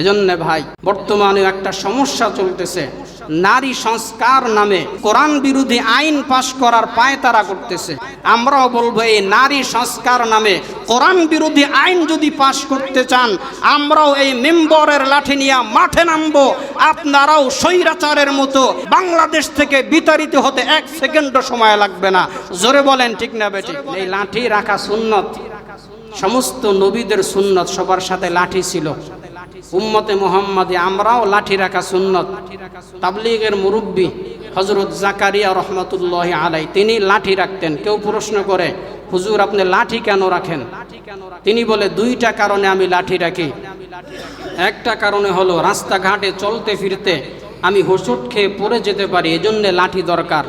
এজন্য ভাই বর্তমানে একটা সমস্যা চলতেছে। নারী সংস্কার নামে কোরআন বিরোধী আইন পাশ করার পায় তারা করতেছে। আমরাও বলব এই নারী সংস্কার নামে কোরআন বিরোধী আইন যদি পাশ করতে চান আমরাও এই মেম্বরের লাঠি নিয়ে মাঠে নামবো। আপনারাও স্বৈরাচারের মতো বাংলাদেশ থেকে বিতাড়িত হতে এক সেকেন্ডও সময় লাগবে না। জোরে বলেন ঠিক না বেটি এই লাঠি রাখা সুন্নত। সমস্ত নবীদের সুন্নত সবার সাথে লাঠি ছিল। উম্মতে মোহাম্মদে আমরাও লাঠি রাখা সুন্নত। তাবলিগের মুরব্বী হজরত জাকারিয়া রহমতুল্লাহ আলাই তিনি লাঠি রাখতেন। কেউ প্রশ্ন করে, হুজুর, আপনি লাঠি কেন রাখেন? তিনি বলে, দুইটা কারণে আমি লাঠি রাখি। একটা কারণে হলো, রাস্তাঘাটে চলতে ফিরতে আমি হোঁচট খেয়ে পড়ে যেতে পারি, এজন্যে লাঠি দরকার।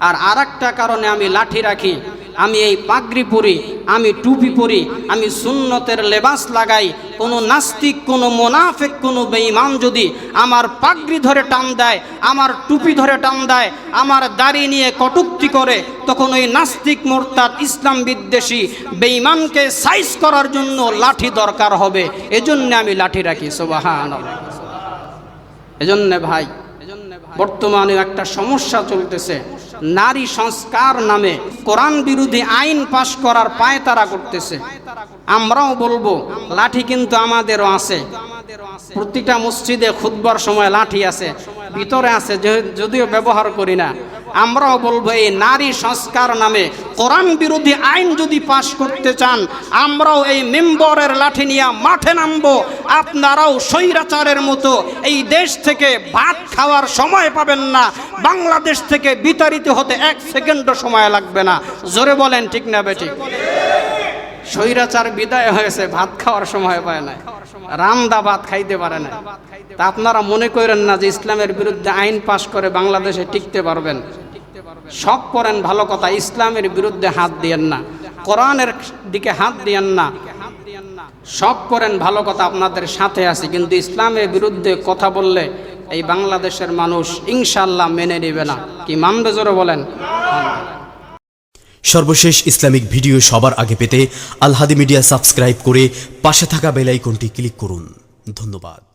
আর আর কারণে আমি লাঠি রাখি আমি এই পাগড়ি পরি, আমি টুপি পরি, আমি সুন্নতের লেবাস লাগাই, কোনো নাস্তিক, কোনো মোনাফেক, কোনো বেঈমান যদি আমার পাগড়ি ধরে টান দেয়, আমার টুপি ধরে টান দেয়, আমার দাড়ি নিয়ে কটুক্তি করে, তখন ওই নাস্তিক, মোরতাদ, ইসলাম বিদ্বেষী বেঈমানকে সাইজ করার জন্য লাঠি দরকার হবে। এজন্য আমি লাঠি রাখি সোবাহান এজন্য ভাই, বর্তমানে একটা সমস্যা চলতেছে। নারী সংস্কার নামে কোরআন বিরোধী আইন পাশ করার পায় তারা করতেছে। আমরাও বলব, লাঠি কিন্তু আমাদেরও আছে। প্রতিটা মসজিদে খুদবার সময় লাঠি আছে, ভিতরে আছে, যদিও ব্যবহার করি না। আমরাও বলব, এই নারী সংস্কার নামে কোরআন বিরোধী আইন যদি পাশ করতে চান, আমরাও এই মেম্বরের লাঠি নিয়ে মাঠে নামবো। আপনারাও স্বৈরাচারের মতো এই দেশ থেকে ভাত খাওয়ার সময় পাবেন না। বাংলাদেশ থেকে বিতাড়িত হতে এক সেকেন্ডও সময় লাগবে না। জোরে বলেন, ঠিক না বেটি স্বৈরাচার বিদায় হয়েছে, ভাত খাওয়ার সময় পায় না রামদা ভাত খাইতে পারে না তা আপনারা মনে করেন না যে ইসলামের বিরুদ্ধে আইন পাশ করে বাংলাদেশে টিকতে পারবেন? সব করেন ভালো কথা, ইসলামের বিরুদ্ধে হাত দিয়েন না, কোরআনের দিকে হাত দিয়েন না। সব করেন ভালো কথা, আপনাদের সাথে আছি, কিন্তু ইসলামের বিরুদ্ধে কথা বললে এই বাংলাদেশের মানুষ ইনশাল্লাহ মেনে নেবে না। কি মানবে জোরে বলেন? সর্বশেষ ইসলামিক ভিডিও সবার আগে পেতে আলহাদি মিডিয়া সাবস্ক্রাইব করে পাশে থাকা বেল আইকনটি ক্লিক করুন। ধন্যবাদ।